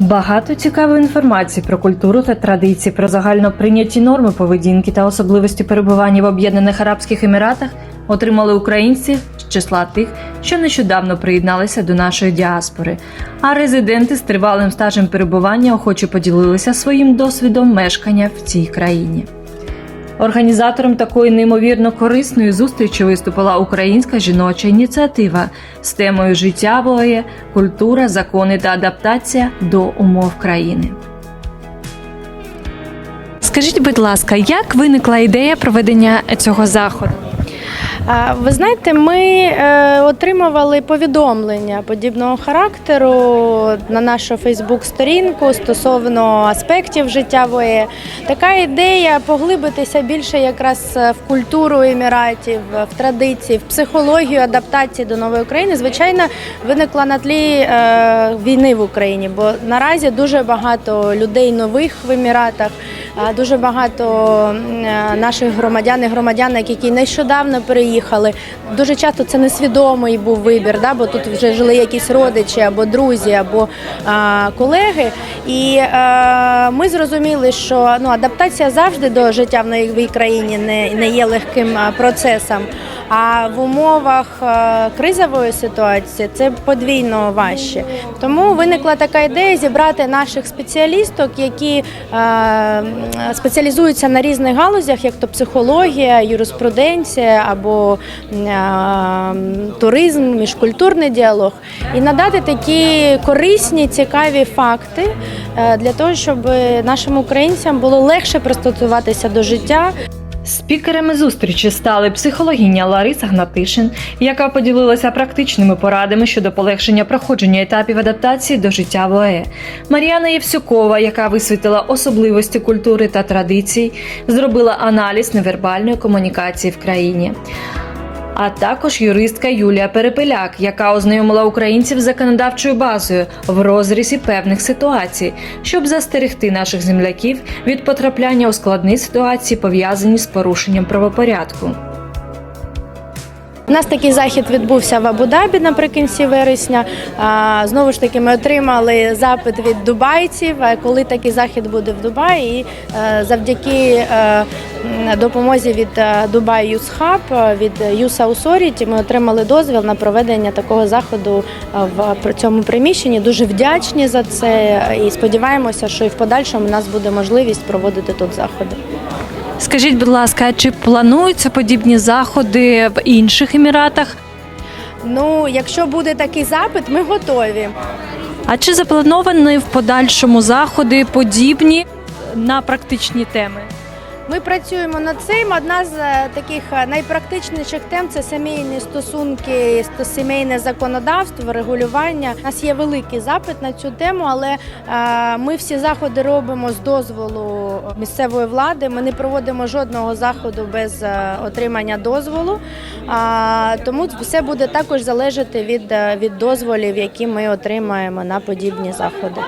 Багато цікавої інформації про культуру та традиції, про загально прийняті норми поведінки та особливості перебування в Об'єднаних Арабських Еміратах отримали українці з числа тих, що нещодавно приєдналися до нашої діаспори. А резиденти з тривалим стажем перебування охоче поділилися своїм досвідом мешкання в цій країні. Організатором такої неймовірно корисної зустрічі виступила українська жіноча ініціатива з темою життя воє, культура, закони та адаптація до умов країни. Скажіть, будь ласка, як виникла ідея проведення цього заходу? Ви знаєте, ми е, отримували повідомлення подібного характеру на нашу Фейсбук-сторінку стосовно аспектів життя ВОЄ. Така ідея поглибитися більше якраз в культуру еміратів, в традиції, в психологію адаптації до нової України, звичайно, виникла на тлі е, війни в Україні, бо наразі дуже багато людей нових в еміратах. Дуже багато е, наших громадян і громадянок, які нещодавно переїхали. Дуже часто це несвідомий був вибір, да, бо тут вже жили якісь родичі або друзі, або а, колеги. І а, ми зрозуміли, що ну, адаптація завжди до життя в новій країні не, не є легким процесом. А в умовах е, кризової ситуації це подвійно важче. Тому виникла така ідея зібрати наших спеціалісток, які е, спеціалізуються на різних галузях, як то психологія, юриспруденція або е, туризм, міжкультурний діалог, і надати такі корисні, цікаві факти для того, щоб нашим українцям було легше пристосуватися до життя. Спікерами зустрічі стали психологиня Лариса Гнатишин, яка поділилася практичними порадами щодо полегшення проходження етапів адаптації до життя в ОЕ, Мар'яна Євсюкова, яка висвітила особливості культури та традицій, зробила аналіз невербальної комунікації в країні. А також юристка Юлія Перепеляк, яка ознайомила українців з законодавчою базою в розрізі певних ситуацій, щоб застерегти наших земляків від потрапляння у складні ситуації, пов'язані з порушенням правопорядку. У нас такий захід відбувся в Абу-Дабі наприкінці вересня. Знову ж таки, ми отримали запит від дубайців, коли такий захід буде в Дубаї. І е, завдяки е, допомозі від Dubai Youth Hub, від Youth Authority ми отримали дозвіл на проведення такого заходу е, в цьому приміщенні. Дуже вдячні за це і сподіваємося, що і в подальшому у нас буде можливість проводити тут заходи. Скажіть, будь ласка, чи плануються подібні заходи в інших еміратах? Ну, якщо буде такий запит, ми готові. А чи заплановані в подальшому заходи подібні на практичні теми? Ми працюємо над цим. Одна з е, таких е, найпрактичніших тем це сімейні стосунки, сто- сімейне законодавство, регулювання. У нас є великий запит на цю тему, але е, ми всі заходи робимо з дозволу місцевої влади. Ми не проводимо жодного заходу без отримання дозволу. Тому все буде також залежати від, від дозволів, які ми отримаємо на подібні заходи.